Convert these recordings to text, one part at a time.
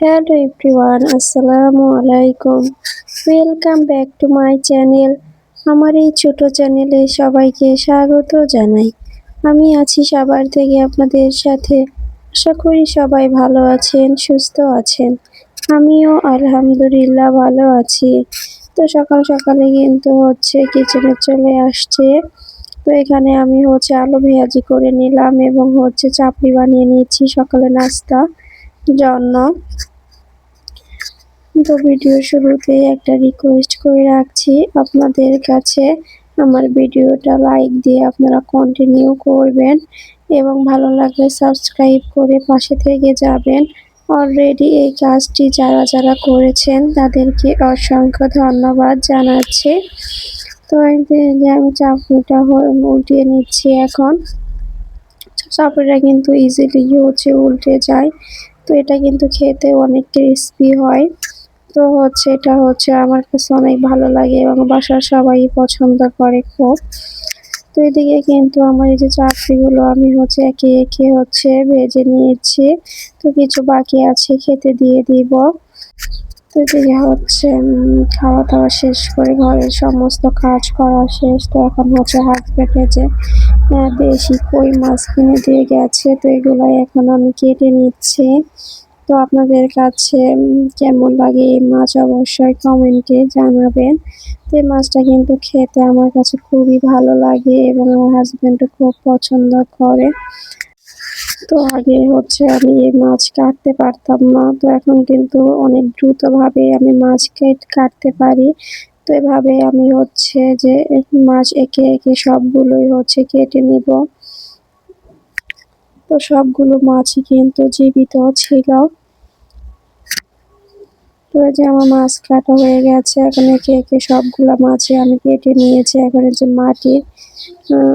Hello everyone আসসালামু আলাইকুম welcome back to my channel আমার এই ছোট চ্যানেলে সবাইকে স্বাগত জানাই। আমি আছি সবার থেকে আপনাদের সাথে। আশা করি সবাই ভালো আছেন, সুস্থ আছেন। আমিও আলহামদুলিল্লাহ ভালো আছি। তো সকাল সকালে কিন্তু হচ্ছে কিচেনে চলে আসছে। তো এখানে আমি হচ্ছে আলু ভেয়াজি করে নিলাম এবং হচ্ছে চাপড়ি বানিয়ে নিয়েছি সকালে নাস্তা। জন্য। তো ভিডিও শুরুতে একটা রিকোয়েস্ট করে রাখছি। আপনাদের কাছে আমার ভিডিওটা লাইক দিয়ে আপনারা কন্টিনিউ করবেন এবং ভালো লাগলে সাবস্ক্রাইব করে পাশে থেকে যাবেন। অলরেডি এই কাজটি যারা যারা করেছেন, তাদেরকে অসংখ্য ধন্যবাদ জানাচ্ছি। তো আমি চাপড়িটা উল্টিয়ে নিচ্ছি এখন। চাপড়িটা কিন্তু ইজিলি হচ্ছে, উল্টে যায়। তো এটা কিন্তু খেতে অনেক ক্রিস্পি হয়। তো হচ্ছে এটা হচ্ছে আমার কাছে অনেক ভালো লাগে এবং বাসার সবাই পছন্দ করে খুব। তো এদিকে কিন্তু আমার এই যে চাকরিগুলো আমি হচ্ছে একে একে হচ্ছে ভেজে নিয়েছি। তো কিছু বাকি আছে, খেতে দিয়ে দিব। হচ্ছে খাওয়া দাওয়া শেষ করে ঘরের সমস্ত কাজ করা শেষ, তো এখন হচ্ছে পেটে যে দেশি কই মাছ কিনে দিয়ে গেছে, তো এগুলো এখন আমি কেটে নিচ্ছি। তো আপনাদের কাছে কেমন লাগে এই মাছ অবশ্যই কমেন্টে জানাবেন। তো এই মাছটা কিন্তু খেতে আমার কাছে খুবই ভালো লাগে এবং আমার হাজব্যান্ডও খুব পছন্দ করে। তো আগে হচ্ছে আমি মাছ কাটতে পারতাম না। তো এখন কিন্তু অনেক দ্রুতভাবে আমি মাছ কাটতে পারি। তো এভাবে আমি হচ্ছে যে মাছ একে একে সবগুলোই হচ্ছে কেটে নিব। তো সবগুলো মাছই কিন্তু জীবিত ছিল। তো যে আমার মাছ কাটা হয়ে গেছে, এখন একে একে সবগুলা মাছে আমি কেটে নিয়েছি। এখন যে মাটি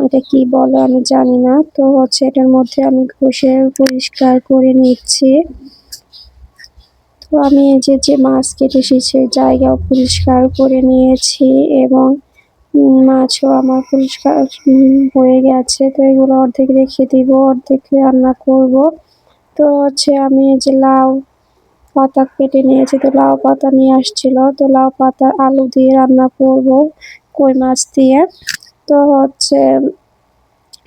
এটা কি বলে আমি জানি না। তো হচ্ছে এটার মধ্যে আমি ঘষে পরিষ্কার করে নিচ্ছি। তো আমি এই যে যে মাছ কেটেছি, সেই জায়গাও পরিষ্কার করে নিয়েছি এবং মাছও আমার পরিষ্কার হয়ে গেছে। তো এগুলো অর্ধেক রেখে দিব, অর্ধেক রান্না করব। তো হচ্ছে আমি এই যে লাউ পাতা কেটে নিয়েছি, তো লাউ পাতা নিয়ে আসছিল। তো লাউ পাতা আলু দিয়ে রান্না করব, কই মাছ দিয়ে। তো হচ্ছে,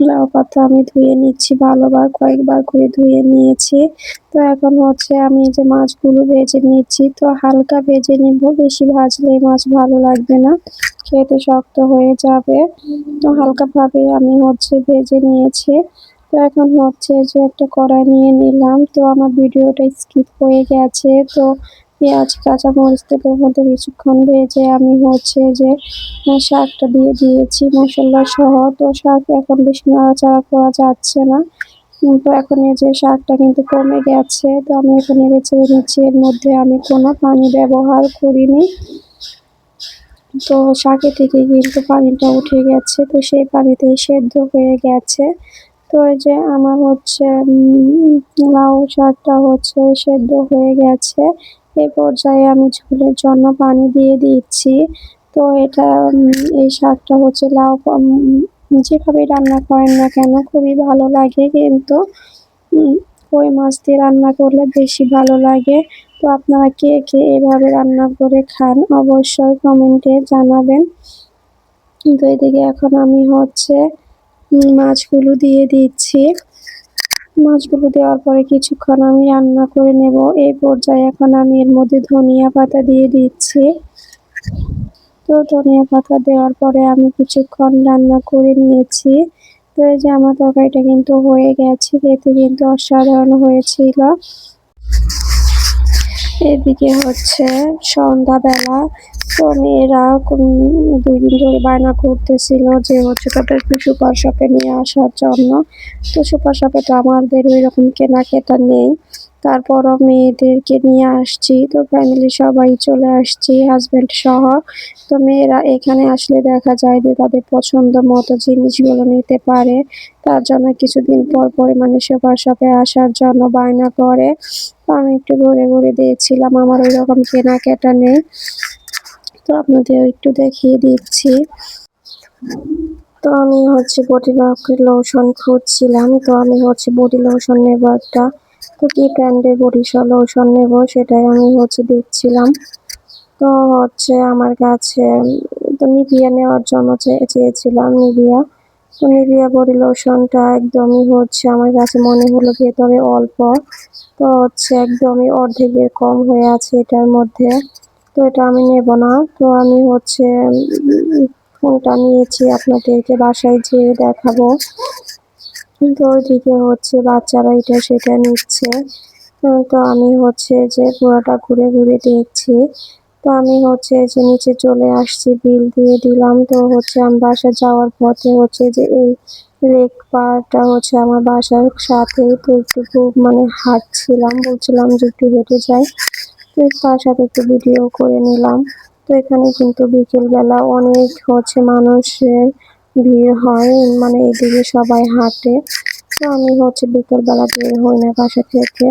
লাউ পাতা আমি ধুয়ে নিচ্ছি ভালোবার, কয়েকবার করে ধুয়ে নিয়েছি। তো এখন হচ্ছে আমি যে মাছগুলো ভেজে নিচ্ছি, তো হালকা ভেজে নিব, বেশি ভাজলে মাছ ভালো লাগবে না, খেতে শক্ত হয়ে যাবে। তো হালকাভাবে আমি হচ্ছে ভেজে নিয়েছি। তো এখন হচ্ছে যে একটা কড়াই নিয়ে নিলাম। তো আমার ভিডিওটা স্কিপ হয়ে গেছে। তো পেঁয়াজ কাঁচা মরিচ তেলের মধ্যে কিছুক্ষণ ভেজে আমি হচ্ছে যে শাকটা দিয়ে দিয়েছি মশলা সহ। তো শাক এখন বেশি নাড়াচাড়া করা যাচ্ছে না। তো এখন এই যে শাকটা কিন্তু কমে গেছে। তো আমি এখন নেড়ে ছেড়ে নিচ্ছি। এর মধ্যে আমি কোনো পানি ব্যবহার করিনি। তো শাকে থেকে কিন্তু পানিটা উঠে গেছে। তো সেই পানিতে সেদ্ধ হয়ে গেছে। তো এই যে আমার হচ্ছে লাউ শাকটা হচ্ছে সেদ্ধ হয়ে গেছে। এই পর্যায়ে আমি ঝোলের জন্য পানি দিয়ে দিচ্ছি। তো এটা এই শাকটা হচ্ছে লাউ যেভাবে রান্না করেন না কেন, খুবই ভালো লাগে কিন্তু কই মাছ দিয়ে রান্না করলে বেশি ভালো লাগে। তো আপনারা কে কে এভাবে রান্না করে খান অবশ্যই কমেন্টে জানাবেন। কিন্তু এদিকে এখন আমি হচ্ছে মাছগুলো দিয়ে দিচ্ছি। মাছগুলো দেওয়ার পরে কিছুক্ষণ আমি রান্না করে নেব। এই পর্যায়ে এখন আমি এর মধ্যে ধনিয়া পাতা দিয়ে দিচ্ছি। তো ধনিয়া পাতা দেওয়ার পরে আমি কিছুক্ষণ রান্না করে নিয়েছি। তো এই যে আমার তরকারিটা কিন্তু হয়ে গেছে, খেতে কিন্তু অসাধারণ হয়েছিল। এদিকে হচ্ছে সন্ধ্যাবেলা তো মেয়েরা দুই দিন ধরে বায়না করতেছিল যে হচ্ছে তাদেরকে সুপার শপে নিয়ে আসার জন্য। তো সুপার শপে তো আমাদের ওই রকম কেনাকাটা নেই। তারপরও মেয়েদেরকে নিয়ে আসছি। তো ফ্যামিলি সবাই চলে আসছি হাজব্যান্ড সহ। তো মেয়েরা এখানে আসলে দেখা যায় যে তাদের পছন্দ মতো জিনিসগুলো নিতে পারে। তার জন্য কিছুদিন পর পরে মানে সুপার শপে আসার জন্য বায়না করে। আমি একটু ঘুরে ঘুরে দিয়েছিলাম আমার ওই রকম কেনাকাটা নেই। তো আপনাদের একটু দেখিয়ে দিচ্ছি। তো আমি হচ্ছে বডি লোশন খুঁজছিলাম। তো আমি হচ্ছে বডি লোশন নেব একটা। তো কি ব্র্যান্ডের বরিশাল লোশন নেব সেটাই আমি হচ্ছে দেখছিলাম। তো হচ্ছে আমার কাছে, তো নিভিয়া নেওয়ার জন্য চেয়েছিলাম নিভিয়া। তো নিভিয়া বডি লোশনটা একদমই হচ্ছে আমার কাছে মনে হলো ভেতরে অল্প। তো হচ্ছে একদমই অর্ধেকের কম হয়ে আছে এটার মধ্যে। তো এটা আমি নেব না। তো আমি হচ্ছে ফোনটা নিয়েছি আপনাদেরকে বাসায় যেয়ে দেখাবো। তো ওইদিকে হচ্ছে বাচ্চারা এটা সেটা নিচ্ছে। তো আমি হচ্ছে যে পুরোটা ঘুরে ঘুরে দেখছি। তো আমি হচ্ছে যে নিচে চলে আসছি, বিল দিয়ে দিলাম। তো হচ্ছে আমি বাসা যাওয়ার পথে হচ্ছে যে এই লেক পাড়টা হচ্ছে আমার বাসার সাথেই তো একটু মানে হাঁটছিলাম, বলছিলাম যে একটু হেঁটে যাই। তার সাথে একটু ভিডিও করে নিলাম। তো এখানে কিন্তু বিকেলবেলা অনেক হচ্ছে মানুষের ভিড় হয় মানে এদিকে সবাই হাঁটে। তো আমি হচ্ছে বিকেলবেলা বের হই না বাসা থেকে।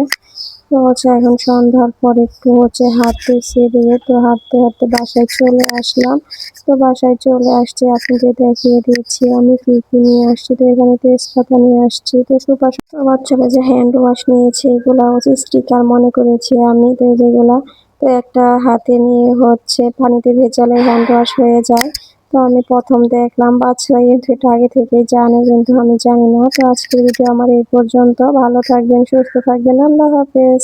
তো হচ্ছে এখন সন্ধ্যার পর একটু হচ্ছে হাঁটতেছি এদিকে তো হাঁটতে হাঁটতে বাসায় চলে আসলাম। তো বাসায় চলে আসছি আপনাদের দেখিয়ে দিয়েছি আমি কি কি নিয়ে আসছি। তো এখানে তেজপাতা নিয়ে আসছি। তো সুপার বাচ্চারা যে হ্যান্ড ওয়াশ নিয়েছে, এগুলা হচ্ছে স্টিকার মনে করেছি আমি। তো যেগুলা তো একটা হাতে নিয়ে হচ্ছে পানিতে ভেজালে হ্যান্ড ওয়াশ হয়ে যায়। তো আমি প্রথম দেখলাম বাচ্চারা এটা আগে থেকে জানে, কিন্তু আমি জানি না। তো ভিডিও আমার এই পর্যন্ত। ভালো থাকবেন, সুস্থ থাকবেন। আল্লাহ হাফেজ।